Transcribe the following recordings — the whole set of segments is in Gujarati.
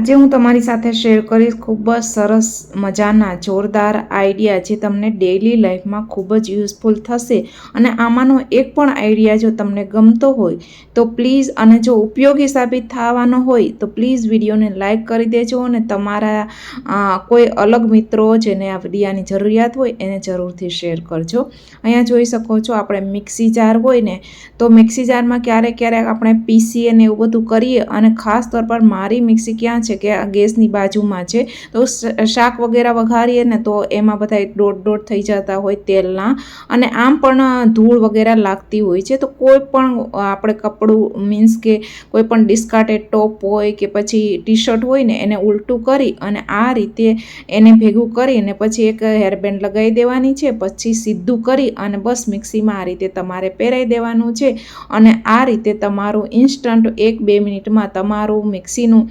આજે હું તમારી સાથે શેર કરીશ ખૂબ જ સરસ મજાના જોરદાર આઈડિયા જે તમને ડેઇલી લાઈફમાં ખૂબ જ યુઝફુલ થશે. અને આમાંનો એક પણ આઈડિયા જો તમને ગમતો હોય, તો પ્લીઝ અને જો ઉપયોગી સાબિત થવાનો હોય, તો પ્લીઝ વિડીયોને લાઈક કરી દેજો અને તમારા કોઈ અલગ મિત્રો જેને આ વિડીયાની જરૂરિયાત હોય એને જરૂરથી શેર કરજો. અહીંયા જોઈ શકો છો આપણે મિક્સી જાર હોય ને, તો મિક્સી જારમાં ક્યારેક ક્યારેક આપણે પીસીએ ને એવું બધું કરીએ અને ખાસ તौर પર મારી મિક્સી ક્યાં છે? કે આ ગેસની બાજુમાં છે. તો શાક વગેરે વઘારીએ ને તો એમાં બધા ડોટ ડોટ થઈ જતા હોય તેલના. અને આમ પણ ધૂળ વગેરે લાગતી હોય છે. તો કોઈ પણ આપણે કપડું મીન્સ કે કોઈ પણ ડિસ્કાર્ટેડ ટોપ હોય કે પછી ટી શર્ટ હોય ને એને ઉલટું કરી અને આ રીતે એને ભેગું કરીને પછી એક હેરબેન્ડ લગાવી દેવાની છે. પછી સીધું કરી અને બસ મિક્સીમાં આ રીતે તમારે પહેરાઈ દેવાનું છે. અને આ રીતે તમારું ઇન્સ્ટન્ટ એક બે મિનિટમાં તમારું મિક્સીનું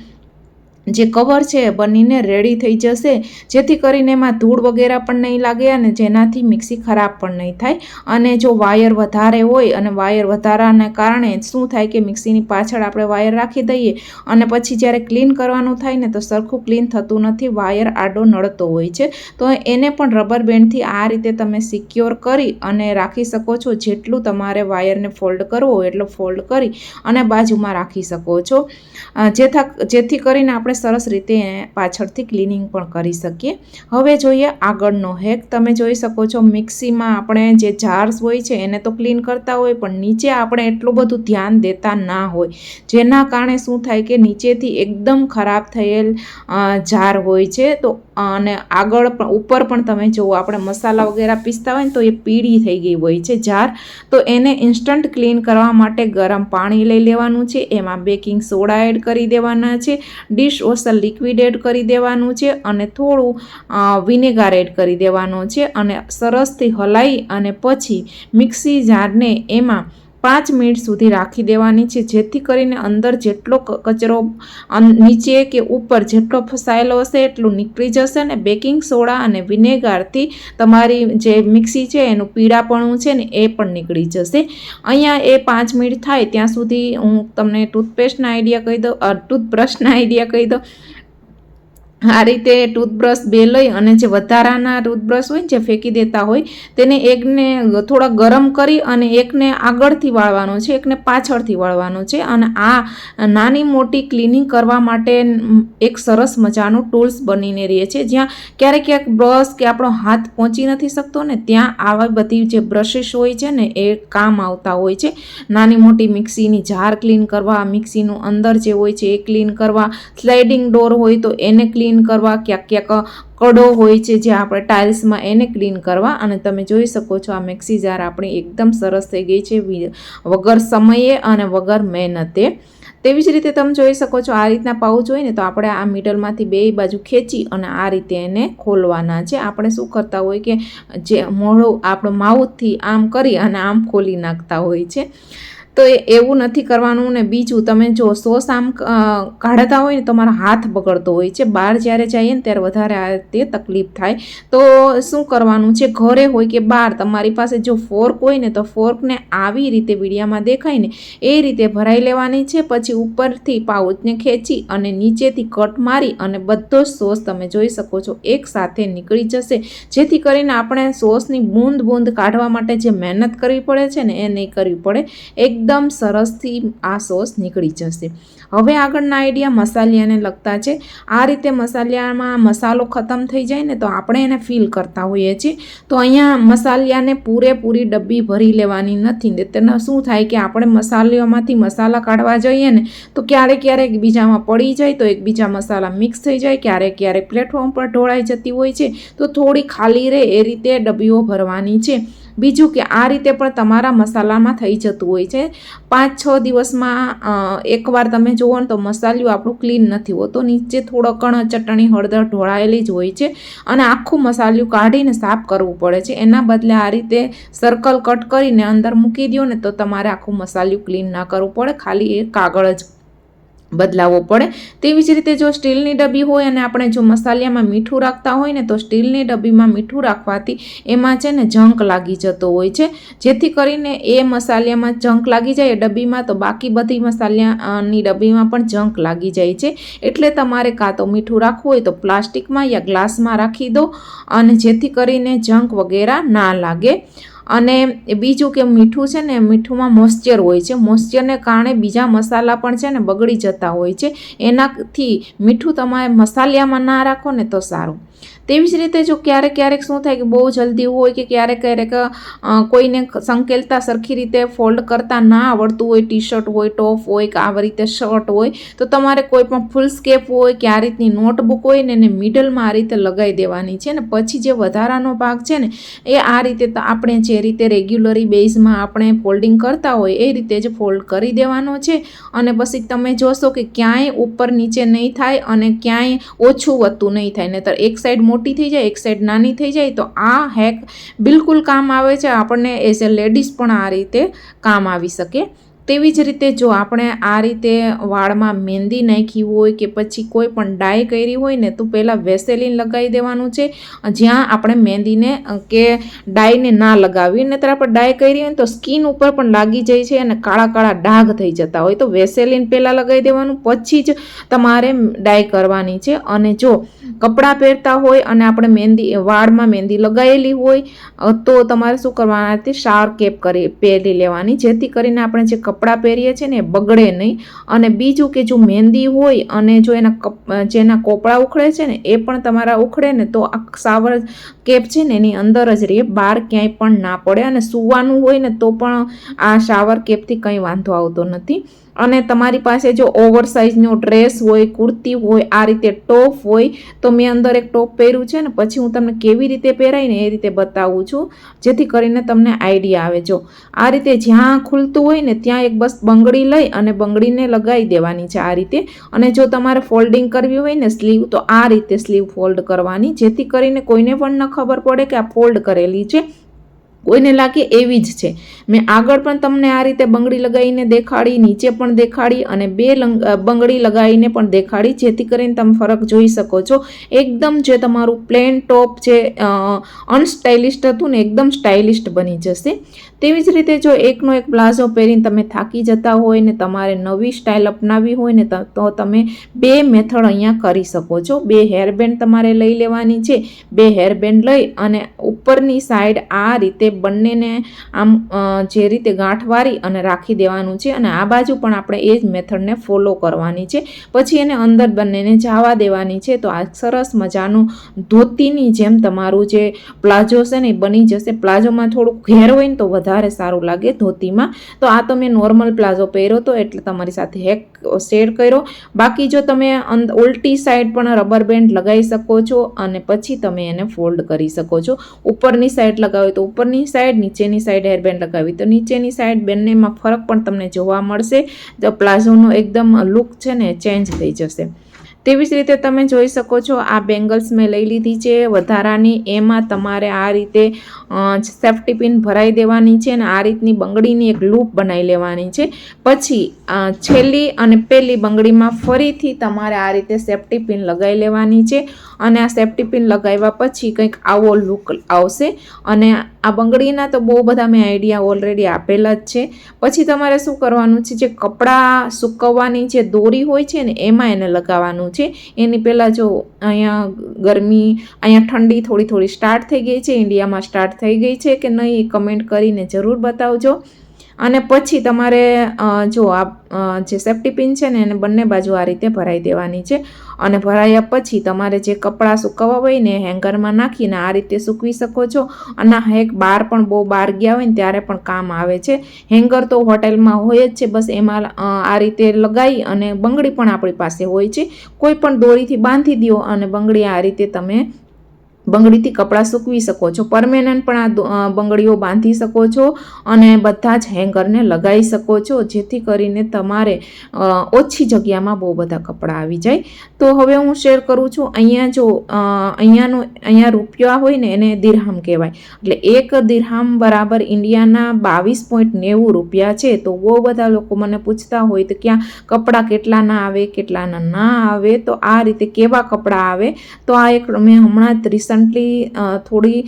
જે કવર છે એ બનીને રેડી થઈ જશે. જેથી કરીને એમાં ધૂળ વગેરે પણ નહીં લાગે અને જેનાથી મિક્સી ખરાબ પણ નહીં થાય. અને જો વાયર વધારે હોય અને વાયર વધારાને કારણે શું થાય કે મિક્સીની પાછળ આપણે વાયર રાખી દઈએ અને પછી જ્યારે ક્લીન કરવાનું થાય ને તો સરખું ક્લીન થતું નથી, વાયર આડો નડતો હોય છે. તો એને પણ રબર બેન્ડથી આ રીતે તમે સિક્યોર કરી અને રાખી શકો છો. જેટલું તમારે વાયરને ફોલ્ડ કરવો એટલો ફોલ્ડ કરી અને બાજુમાં રાખી શકો છો. જેથી કરીને આપણે સરસ રીતે પાછળથી ક્લિનિંગ પણ કરી શકીએ. હવે જોઈએ આગળનો હેક તમે જોઈ શકો છો મિક્સીમાં આપણે જે જાર્સ હોય છે એને તો ક્લીન કરતા હોય, પણ નીચે આપણે એટલું બધું ધ્યાન દેતા ના હોય. જેના કારણે શું થાય કે નીચેથી એકદમ ખરાબ થયેલ જાર હોય છે. તો અને આગળ ઉપર પણ તમે જુઓ આપણે મસાલા વગેરે પીસતા હોય ને તો એ પીળી થઈ ગઈ હોય છે જાર તો એને ઇન્સ્ટન્ટ ક્લીન કરવા માટે ગરમ પાણી લઈ લેવાનું છે. એમાં બેકિંગ સોડા એડ કરી દેવાના છે. ડિશ વોશર લિક્વિડ એડ કરી દેવાનું છે અને થોડું વિનેગાર એડ કરી દેવાનું છે અને સરસથી હલાવી અને પછી મિક્સી જારને એમાં પાંચ મિનિટ સુધી રાખી દેવાની છે, જેથી કરીને અંદર જેટલો કચરો નીચે કે ઉપર જેટલો ફસાયેલો હશે એટલું નીકળી જશે ને બેકિંગ સોડા અને વિનેગારથી તમારી જે મિક્સી છે એનું પીળાપણું છે ને એ પણ નીકળી જશે. અહીંયા એ પાંચ મિનિટ થાય ત્યાં સુધી હું તમને ટૂથપેસ્ટના આઈડિયા કહી દઉં ટૂથબ્રશના આઈડિયા કહી દઉં. આ રીતે ટૂથબ્રશ બે લઈ અને જે વધારાના ટૂથબ્રશ હોય ને જે ફેંકી દેતા હોય, તેને એકને થોડા ગરમ કરી અને એકને આગળથી વાળવાનો છે, એકને પાછળથી વાળવાનો છે. અને આ નાની મોટી ક્લિનિંગ કરવા માટે એક સરસ મજાનું ટૂલ્સ બનીને રહે છે. જ્યાં ક્યારેક ક્યાંક બ્રશ કે આપણો હાથ પહોંચી નથી શકતો ને, ત્યાં આવા બધી જે બ્રશિસ હોય છે ને, એ કામ આવતા હોય છે. નાની મોટી મિક્સીની જાર ક્લીન કરવા, મિક્સીનું અંદર જે હોય છે એ ક્લીન કરવા, સ્લાઇડિંગ ડોર હોય તો એને ક્લીન કરવા, ક્યાંક ક્યાંક કડો હોય છે જે આપણે ટાઇલ્સમાં એને ક્લીન કરવા. અને તમે જોઈ શકો છો આ મિક્સી જાર આપણી એકદમ સરસ થઈ ગઈ છે વગર સમયે અને વગર મહેનતે. તેવી જ રીતે તમે જોઈ શકો છો આ રીતના પાઉચ હોય ને તો આપણે આ મિડલમાંથી બે બાજુ ખેંચી અને આ રીતે એને ખોલવાના છે. આપણે શું કરતા હોય કે જે મોઢું આપણું માઉથથી આમ કરી અને આમ ખોલી નાખતા હોય છે. તો એ એવું નથી કરવાનું ને બીજું તમે જો સોસ આમ કાઢતા હોય ને તમારા હાથ બગડતો હોય છે, બહાર જ્યારે જઈએ ને ત્યારે વધારે આ રીતે તકલીફ થાય. તો શું કરવાનું છે? ઘરે હોય કે બહાર, તમારી પાસે જો ફોર્ક હોય ને તો ફોર્કને આવી રીતે વીડિયામાં દેખાય ને, એ રીતે ભરાઈ લેવાની છે, પછી ઉપરથી પાઉચને ખેંચી અને નીચેથી કટ મારી અને બધો જ સોસ તમે જોઈ શકો છો, એક સાથે નીકળી જશે. જેથી કરીને આપણે સોસની બૂંદ બૂંદ કાઢવા માટે જે મહેનત કરવી પડે છે ને, એ નહીં કરવી પડે. એકદમ સરસથી આ સોસ નીકળી જશે. હવે આગળના આઈડિયા મસાલિયાને લગતા છે. આ રીતે મસાલિયામાં મસાલો ખતમ થઈ જાય ને તો આપણે એને ફીલ કરતા હોઈએ છીએ. તો અહીંયા મસાલિયાને પૂરેપૂરી ડબ્બી ભરી લેવાની નથી. તેના શું થાય કે આપણે મસાલીઓમાંથી મસાલા કાઢવા જઈએ ને તો ક્યારેક ક્યારેક બીજામાં પડી જાય તો એકબીજા મસાલા મિક્સ થઈ જાય. ક્યારેક ક્યારેક પ્લેટફોર્મ પર ઢોળાઈ જતી હોય છે તો થોડી ખાલી રહે એ રીતે ડબ્બીઓ ભરવાની છે. બીજું કે આ રીતે પણ તમારા મસાલામાં થઈ જતું હોય છે. પાંચ છ દિવસમાં એકવાર તમે જુઓ ને તો મસાલિયું આપણું ક્લીન નથી હોતો. નીચે થોડો કણ, ચટણી, હળદર ઢોળાયેલી જ હોય છે અને આખું મસાલિયું કાઢીને સાફ કરવું પડે છે. એના બદલે આ રીતે સર્કલ કટ કરીને અંદર મૂકી દો ને તો તમારે આખું મસાલિયું ક્લીન ના કરવું પડે. ખાલી એ કાગળ જ બદલાવવો પડે. તેવી જ રીતે જો સ્ટીલની ડબ્બી હોય અને આપણે જો મસાલિયામાં મીઠું રાખતા હોય ને તો સ્ટીલની ડબ્બીમાં મીઠું રાખવાથી એમાં છે ને જંક લાગી જતો હોય છે. જેથી કરીને એ મસાલિયામાં જંક લાગી જાય ડબ્બીમાં તો બાકી બધી મસાલિયાની ડબ્બીમાં પણ જંક લાગી જાય છે. એટલે તમારે કાં તો મીઠું રાખવું હોય તો પ્લાસ્ટિકમાં યા ગ્લાસમાં રાખી દો અને જેથી કરીને જંક વગેરે ના લાગે. અને બીજું કે મીઠું છે ને, મીઠુંમાં મોઇશ્ચર હોય છે. મોઇશ્ચરને કારણે બીજા મસાલા પણ છે ને બગડી જતા હોય છે. એનાથી મીઠું તમારે મસાલિયામાં ના રાખો ને તો સારું. તેવી જ રીતે જો ક્યારેક ક્યારેક શું થાય કે બહુ જલ્દી હોય કે ક્યારેક ક્યારેક કોઈને સંકેલતા સરખી રીતે ફોલ્ડ કરતા ના આવડતું હોય ટી શર્ટ હોય ટોપ હોય કે આવી રીતે શર્ટ હોય, તો તમારે કોઈ પણ ફૂલ સ્કેપ હોય કે આ રીતની નોટબુક હોય ને એને મિડલમાં આ રીતે લગાવી દેવાની છે ને. પછી જે વધારાનો ભાગ છે ને, એ આ રીતે આપણે જે રીતે રેગ્યુલરી બેઝમાં આપણે ફોલ્ડિંગ કરતા હોય, એ રીતે જ ફોલ્ડ કરી દેવાનો છે. અને પછી તમે જોશો કે ક્યાંય ઉપર નીચે નહીં થાય અને ક્યાંય ઓછું વધતું નહીં થાય. નહીતર એક સાઈડ મોટી થઈ જાય, એક સાઈડ નાની થઈ જાય, તો આ હેક બિલકુલ કામ આવે છે. આપણને એઝ એ લેડીઝ પણ આ રીતે કામ આવી શકે. તેવી જ રીતે જો આપણે આ રીતે વાળમાં મહેંદી નાખી હોય કે પછી કોઈ પણ ડાય કરી હોય ને, તો પહેલાં વેસેલિન લગાવી દેવાનું છે. જ્યાં આપણે મહેંદીને કે ડાયને ના લગાવી, નહીતર આપણે ડાય કરી હોય ને તો સ્કિન ઉપર પણ લાગી જાય છે અને કાળા કાળા ડાઘ થઈ જતા હોય. તો વેસેલિન પહેલાં લગાવી દેવાનું, પછી જ તમારે ડાય કરવાની છે. અને જો કપડાં પહેરતા હોય અને આપણે મહેંદી વાળમાં મહેંદી લગાવેલી હોય તો તમારે શું કરવાના, તે કેપ કરી, પહેરી લેવાની. જેથી કરીને આપણે જે કપડાં પહેરીએ છીએ ને એ બગડે નહીં. અને બીજું કે જો મહેંદી હોય અને જો એના કપ, જેના કોપડાં ઉખડે છે ને, એ પણ તમારા ઉખડે ને, તો આ સાવર કેપ છે ને, એની અંદર જ રહે બહાર ક્યાંય પણ ના પડે. અને સૂવાનું હોય ને, તો પણ આ શાવર કેપથી કંઈ વાંધો આવતો નથી. અને તમારી પાસે જો ઓવર સાઇઝનો ડ્રેસ હોય, કુર્તી હોય, આ રીતે ટોપ હોય, તો મેં અંદર એક ટોપ પહેર્યું છે ને, પછી હું તમને કેવી રીતે પહેરાય ને એ રીતે બતાવું છું, જેથી કરીને તમને આઈડિયા આવે. જો, આ રીતે જ્યાં ખુલતું હોય ને, ત્યાં એક બસ બંગડી લઈ અને બંગડીને લગાવી દેવાની છે આ રીતે. અને જો તમારે ફોલ્ડિંગ કરવી હોય ને, સ્લીવ, તો આ રીતે સ્લીવ ફોલ્ડ કરવાની, જેથી કરીને કોઈને પણ ન ખબર પડે કે આ ફોલ્ડ કરેલી છે. કોઈને લાગે એવી જ છે. મેં આગળ પણ તમને આ રીતે બંગડી લગાવીને દેખાડી, નીચે પણ દેખાડી અને બે બંગડી લગાવીને પણ દેખાડી, જેથી કરીને તમે ફરક જોઈ શકો છો. એકદમ જે તમારું પ્લેન ટોપ જે અનસ્ટાઇલિસ્ટ હતું ને, એકદમ સ્ટાઇલિસ્ટ બની જશે. તેવી જ રીતે જો એકનો એક પ્લાઝો પહેરીને તમે થાકી જતા હોય ને તમારે નવી સ્ટાઇલ અપનાવી હોય ને તો તમે બે મેથડ અહીંયા કરી શકો છો. બે હેરબેન્ડ તમારે લઈ લેવાની છે. બે હેરબેન્ડ લઈ અને ઉપરની સાઈડ આ રીતે બંનેને આમ જે રીતે ગાંઠ વારી અને રાખી દેવાનું છે અને આ બાજુ પણ આપણે એ જ મેથડને ફોલો કરવાની છે. પછી એને અંદર બંનેને જવા દેવાની છે. તો આ સરસ મજાનું ધોતીની જેમ તમારું જે પ્લાઝો છે ને બની જશે. પ્લાઝોમાં થોડુંક ઘેર હોય ને તો વધારે સારું લાગે ધોતીમાં. તો આ તો મેં નોર્મલ પ્લાઝો પહેર્યો તો એટલે તમારી સાથે હેક શેર કર્યો. બાકી જો તમે ઉલટી સાઈડ પણ રબર બેન્ડ લગાવી શકો છો અને પછી તમે એને ફોલ્ડ કરી શકો છો. ઉપરની સાઈડ લગાવી તો ઉપરની ઉપરની સાઈડ નીચેની સાઈડ હેરબેન્ડ લગાવી તો નીચેની સાઈડ બંનેમાં ફરક પણ તમને જોવા મળશે. તો પ્લાઝોનો એકદમ લુક છે ને ચેન્જ થઈ જશે. તેવી જ રીતે તમે જોઈ શકો છો, આ બેંગલ્સ મેં લઈ લીધી છે. વધારાની એમાં તમારે આ રીતે સેફ્ટી પિન ભરાઈ દેવાની છે અને આ રીતની બંગડીની એક લૂપ બનાવી લેવાની છે. પછી છેલ્લી અને પહેલી બંગડીમાં ફરીથી તમારે આ રીતે સેફ્ટી પિન લગાવી લેવાની છે. અને આ સેફ્ટી પિન લગાવ્યા પછી કંઈક આવો લુક આવશે. અને આ બંગડીના તો બહુ બધા મેં આઈડિયા ઓલરેડી આપેલા જ છે. પછી તમારે શું કરવાનું છે? જે કપડાં સૂકવવાની જે દોરી હોય છે ને, એમાં એને લગાવવાનું છે. એની પહેલાં જો અહીંયા ગરમી, અહીંયા ઠંડી થોડી થોડી સ્ટાર્ટ થઈ ગઈ છે. ઇન્ડિયામાં સ્ટાર્ટ થઈ ગઈ છે કે નહીં કમેન્ટ કરીને જરૂર બતાવજો. અને પછી તમારે જો આ જે સેફ્ટી પિન છે ને એને બંને બાજુ આ રીતે ભરાઈ દેવાની છે. અને ભરાયા પછી તમારે જે કપડાં સૂકવવા હોય ને હેંગરમાં નાખીને આ રીતે સૂકવી શકો છો. અને હેક બહાર પણ બહુ બહાર ગયા હોય ને ત્યારે પણ કામ આવે છે. હેંગર તો હોટેલમાં હોય જ છે, બસ એમાં આ રીતે લગાવી અને બંગડી પણ આપણી પાસે હોય છે. કોઈ પણ દોરીથી બાંધી દો અને બંગડી આ રીતે તમે બંગડીથી કપડાં સૂકવી શકો છો. પરમેનન્ટ પણ આ બંગડીઓ બાંધી શકો છો અને બધા જ હેંગરને લગાવી શકો છો, જેથી કરીને તમારે ઓછી જગ્યામાં બહુ બધા કપડાં આવી જાય. તો હવે હું શેર કરું છું, અહીંયા જો અહીંયાનું, અહીંયા રૂપિયા હોય ને એને દિરહામ કહેવાય. એટલે એક દિરહામ બરાબર ઇન્ડિયાના બાવીસ પોઈન્ટ નેવું રૂપિયા છે, તો બહુ બધા લોકો મને પૂછતા હોય તો ક્યાં કપડાં કેટલાના આવે, કેટલાના ના આવે, તો આ રીતે કેવા કપડાં આવે? તો આ એક મેં હમણાં જ રિસન્ટલી થોડી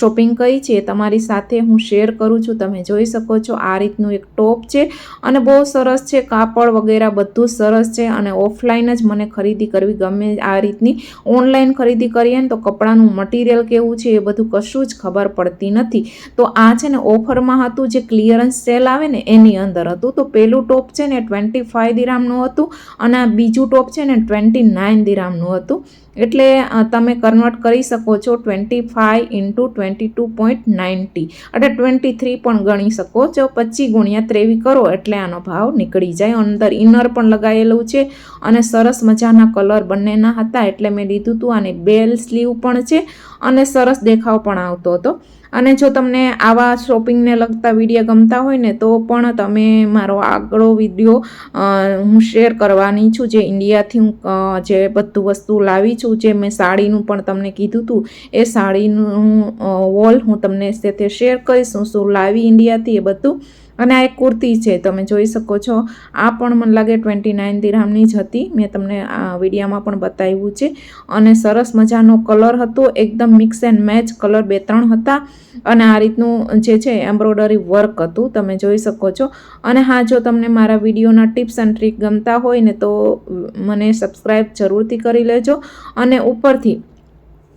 શોપિંગ કરી છે, તમારી સાથે હું શેર કરું છું, તમે જોઈ શકો છો આ રીતનું એક ટોપ છે, અને બહુ સરસ છે, કાપડ વગેરે બધું સરસ છે, અને ઓફલાઈન જ મને ખરીદી કરવી ગમે આ રીતની. ઓનલાઈન ખરીદી કરીએ ને તો કપડાનું મટીરિયલ કેવું છે એ બધું કશું જ ખબર પડતી નથી. તો આ છે ને ઓફરમાં હતું જે ક્લિયરન્સ સેલ આવે ને એની અંદર હતું. તો પહેલું ટોપ છે ને ટ્વેન્ટી ફાઇવ દિરામનું હતું અને આ બીજું ટોપ છે ને ટ્વેન્ટી નાઇન દિરામનું હતું. એટલે તમે કન્વર્ટ કરી શકો છો twenty five into twenty two point ninety એટલે ટ્વેન્ટી થ્રી પણ ગણી શકો છો. પચીસ ગુણ્યા ત્રેવી કરો એટલે આનો ભાવ નીકળી જાય. અંદર ઇનર પણ લગાવેલું છે અને સરસ મજાના કલર બંનેના હતા એટલે મેં લીધું હતું આને બેલ સ્લીવ પણ છે અને સરસ દેખાવ પણ આવતો હતો. અને જો તમને આવા શોપિંગને લગતા વીડિયો ગમતા હોય ને, તો પણ તમે મારો આગળો વીડિયો હું શેર કરવાની છું. જે ઇન્ડિયાથી હું જે બધું વસ્તુ લાવી છું, જે મેં સાડીનું પણ તમને કીધું હતું એ સાડીનું વોલ હું તમને સાથે શેર કરીશ. હું શું લાવી ઇન્ડિયાથી એ બધું? અને આ એક કુર્તી છે, તમે જોઈ શકો છો. આ પણ મને લાગે ટ્વેન્ટી નાઇન દિરહામની જ હતી. મેં તમને આ વિડીયામાં પણ બતાવ્યું છે. અને સરસ મજાનો કલર હતો, એકદમ મિક્સ એન્ડ મેચ કલર બે ત્રણ હતા. અને આ રીતનું જે છે એમ્બ્રોડરી વર્ક હતું, તમે જોઈ શકો છો. અને હા, જો તમને મારા વિડીયોના ટિપ્સ એન્ડ ટ્રીક ગમતા હોય ને, તો મને સબસ્ક્રાઈબ જરૂરથી કરી લેજો. અને ઉપરથી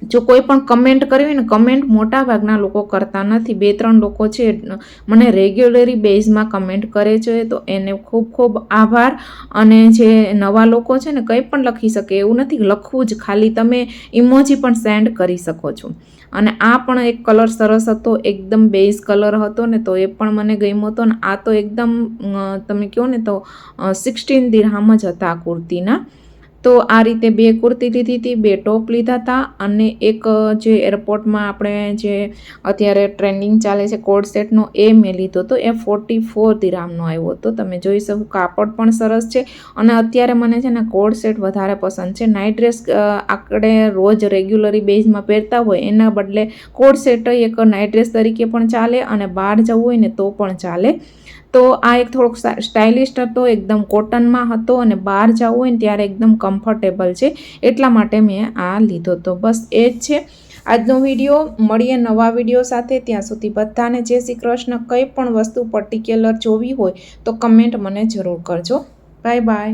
જો કોઈ પણ કમેન્ટ કરવી હોય ને કમેન્ટ મોટા ભાગના લોકો કરતા નથી. બે ત્રણ લોકો છે, મને રેગ્યુલરી બેઝમાં કમેન્ટ કરે છે, તો એને ખૂબ ખૂબ આભાર. અને જે નવા લોકો છે ને, કંઈ પણ લખી શકે, એવું નથી લખવું જ, ખાલી તમે ઇમોજી પણ સેન્ડ કરી શકો છો. અને આ પણ એક કલર સરસ હતો, એકદમ બેઝ કલર હતો ને, તો એ પણ મને ગમ્યો હતો ને, આ તો એકદમ તમે કહો ને તો સિક્સટીન દિરહામ જ હતા કુર્તીના. તો આ રીતે બે કુર્તી લીધી હતી, બે ટોપ લીધા હતા અને એક જે એરપોર્ટમાં આપણે જે અત્યારે ટ્રેન્ડિંગ ચાલે છે કોડ સેટનો, એ મેં લીધો હતો. એ ફોર્ટી ફોર દિરામનો આવ્યો હતો. તમે જોઈ શકો કાપડ પણ સરસ છે અને અત્યારે મને છે ને કોડ સેટ વધારે પસંદ છે. નાઇટ ડ્રેસ આપણે રોજ રેગ્યુલરી બેઝમાં પહેરતા હોય એના બદલે કોડ સેટ એક નાઇટ ડ્રેસ તરીકે પણ ચાલે અને બહાર જવું હોય ને તો પણ ચાલે. તો આ એક થોડોક સ્ટાઇલિસ્ટ હતો, એકદમ કોટનમાં હતો અને બહાર જવું હોય ને ત્યારે એકદમ કમ્ફર્ટેબલ છે. એટલા માટે મેં આ લીધો તો બસ એ જ છે. આજનો વીડિયો, મળીએ નવા વીડિયો સાથે. ત્યાં સુધી બધાને જય શ્રી કૃષ્ણ. કંઈ પણ વસ્તુ પર્ટિક્યુલર જોવી હોય તો કમેન્ટ મને જરૂર કરજો. Bye bye.